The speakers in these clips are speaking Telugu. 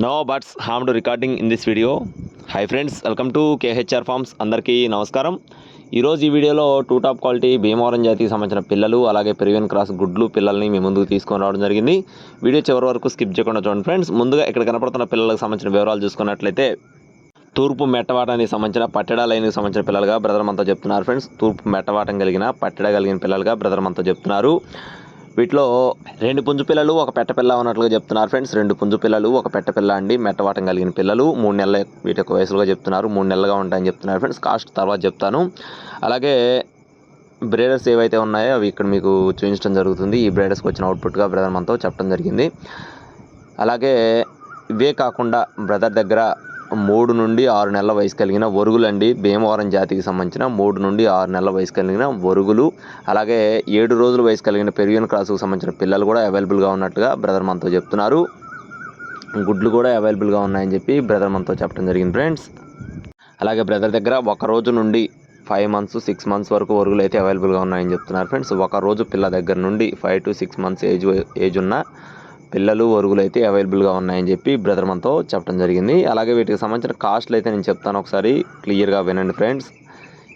No birds harm to recording in this video hi friends welcome to KHR farms అందరికీ నమస్కారం. ఈరోజు ఈ వీడియోలో టూ టాప్ క్వాలిటీ భీమవరం జాతికి సంబంధించిన పిల్లలు అలాగే పెరివియన్ క్రాస్ గుడ్లు పిల్లల్ని మీ ముందుకు తీసుకొని రావడం జరిగింది. వీడియో చివరి వరకు స్కిప్ చేయకుండా చూడండి ఫ్రెండ్స్ ముందుగా ఇక్కడ కనపడుతున్న పిల్లలకు సంబంధించిన వివరాలు చూసుకున్నట్లయితే తూర్పు మెట్టవాటానికి సంబంధించిన పట్టెడ లైన్కి సంబంధించిన పిల్లలుగా బ్రదర్ మనతో చెప్తున్నారు ఫ్రెండ్స్ తూర్పు మెట్టవాటం కలిగిన పట్టెడ కలిగిన పిల్లలుగా బ్రదర్ మనతో చెప్తున్నారు. వీటిలో రెండు పుంజు పిల్లలు ఒక పెట్ట పిల్ల ఉన్నట్లుగా చెప్తున్నారు ఫ్రెండ్స్. రెండు పుంజు పిల్లలు ఒక పెట్ట పిల్ల అండి. మెట్టవాటం కలిగిన పిల్లలు. మూడు నెలల వీటి యొక్క వయసులుగా చెప్తున్నారు. మూడు నెలలుగా ఉంటాయని చెప్తున్నారు ఫ్రెండ్స్. కాస్ట్ తర్వాత చెప్తాను. అలాగే బ్రేడర్స్ ఏవైతే ఉన్నాయో అవి ఇక్కడ మీకు చూపించడం జరుగుతుంది. ఈ బ్రేడర్స్కి వచ్చిన అవుట్పుట్గా బ్రదర్ మనతో చెప్పడం జరిగింది. అలాగే ఇవే కాకుండా బ్రదర్ దగ్గర మూడు నుండి ఆరు నెలల వయసు కలిగిన ఒరుగులండి భీమవరం జాతికి సంబంధించిన మూడు నుండి ఆరు నెలల వయసు కలిగిన ఒరుగులు అలాగే ఏడు రోజుల వయసు కలిగిన పెరిగిన క్రాసుకు సంబంధించిన పిల్లలు కూడా అవైలబుల్గా ఉన్నట్టుగా బ్రదర్ మనతో చెప్తున్నారు. గుడ్లు కూడా అవైలబుల్గా ఉన్నాయని చెప్పి బ్రదర్ మనతో చెప్పడం జరిగింది ఫ్రెండ్స్. అలాగే బ్రదర్ దగ్గర ఒక రోజు నుండి ఫైవ్ మంత్స్ సిక్స్ మంత్స్ వరకు ఒరుగులు అయితే అవైలబుల్గా ఉన్నాయని చెప్తున్నారు ఫ్రెండ్స్. ఒక రోజు పిల్ల దగ్గర నుండి five to six months age age ఉన్న పిల్లలు వరుగులు అయితే అవైలబుల్గా ఉన్నాయని చెప్పి బ్రదర్ మనతో చెప్పడం జరిగింది. అలాగే వీటికి సంబంధించిన కాస్ట్లు అయితే నేను చెప్తాను ఒకసారి. క్లియర్గా వినండి ఫ్రెండ్స్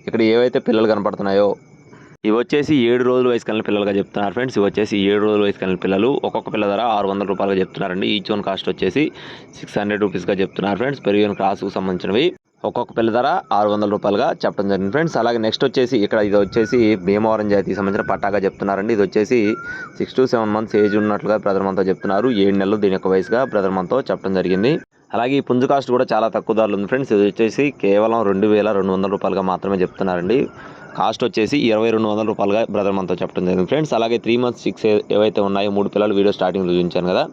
ఇక్కడ ఏవైతే పిల్లలు కనపడుతున్నాయో ఇవి వచ్చేసి ఏడు రోజుల వయసు కలిగిన పిల్లలుగా చెప్తున్నారు ఫ్రెండ్స్ ఇవి వచ్చేసి ఏడు రోజుల వయసు కలిగిన పిల్లలు. ఒక్కొక్క పిల్ల ధర ఆరు వందల రూపాయలుగా చెప్తున్నారండి. ఈచ్ వన్ కాస్ట్ వచ్చేసి సిక్స్ హండ్రెడ్ రూపీస్గా చెప్తున్నారు ఫ్రెండ్స్ పెరిగిన క్రాస్కు సంబంధించినవి. ఒక్కొక్క పిల్ల ధర ఆరు వందల రూపాయలుగా చెప్పడం జరిగింది. ఫ్రెండ్స్ అలాగే నెక్స్ట్ వచ్చేసి ఇక్కడ ఇది వచ్చేసి భీమవరం జాతికి సంబంధించిన పట్టాగా చెప్తున్నారండి. ఇది వచ్చేసి six to seven months age ఉన్నట్లుగా బ్రదర్ మనతో చెప్తున్నారు. ఏడు నెలలు దీని యొక్క వయసుగా బ్రదర్ మనతో చెప్పడం జరిగింది. అలాగే ఈ పుంజు కాస్ట్ కూడా చాలా తక్కువ ధరలు ఉంది ఫ్రెండ్స్. ఇది వచ్చేసి కేవలం రెండు వేల రెండు వందల రూపాయలుగా మాత్రమే చెప్తున్నారండి. కాస్ట్ వచ్చేసి ఇరవై రెండు వందల రూపాయలుగా బ్రదర్ మనతో చెప్పడం జరిగింది. ఫ్రెండ్స్ అలాగే త్రీ మంత్స్ సిక్స్ ఏవైతే ఉన్నాయో మూడు పిల్లలు వీడియో స్టార్టింగ్లో చూపించాను కదా.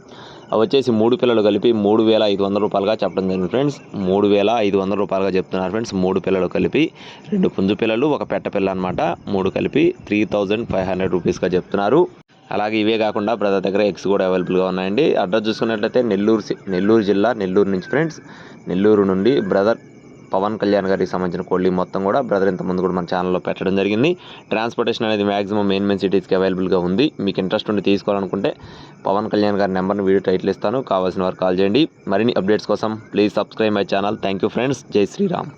వచ్చేసి మూడు పిల్లలు కలిపి మూడు వేల ఐదు వందల రూపాయలుగా చెప్పడం జరిగింది ఫ్రెండ్స్. మూడు వేల ఐదు వందల రూపాయలుగా చెప్తున్నారు ఫ్రెండ్స్. మూడు పిల్లలు కలిపి రెండు పుంజు పిల్లలు ఒక పెట్ట పిల్ల అనమాట మూడు కలిపి త్రీ థౌజండ్ ఫైవ్ హండ్రెడ్ రూపీస్గా చెప్తున్నారు. అలాగే ఇవే కాకుండా బ్రదర్ దగ్గర ఎగ్స్ కూడా అవైలబుల్గా ఉన్నాయండి. అడ్రస్ చూసుకున్నట్లయితే నెల్లూరు సి- నెల్లూరు జిల్లా నెల్లూరు నుంచి ఫ్రెండ్స్. నెల్లూరు నుండి బ్రదర్ పవన్ కళ్యాణ్ గారికి సంబంధించిన కోళ్ళి మొత్తం కూడా బ్రదర్ ఇంత ముందు కూడా మన ఛానల్లో పెట్టడం జరిగింది. ట్రాన్స్పోర్టేషన్ అనేది మాక్సిమం మెయిన్ మెయిన్ సిటీస్కి అవైలబుల్గా ఉంది. మీకు ఇంట్రెస్ట్ ఉండి తీసుకోవాలనుకుంటే పవన్ కళ్యాణ్ గారి నెంబర్ని వీడియో టైటిల్ ఇస్తాను. కావాల్సిన వారు కాల్ చేయండి. మరిన్ని అప్డేట్స్ కోసం please subscribe my channel. Thank you friends. Jai Shriram.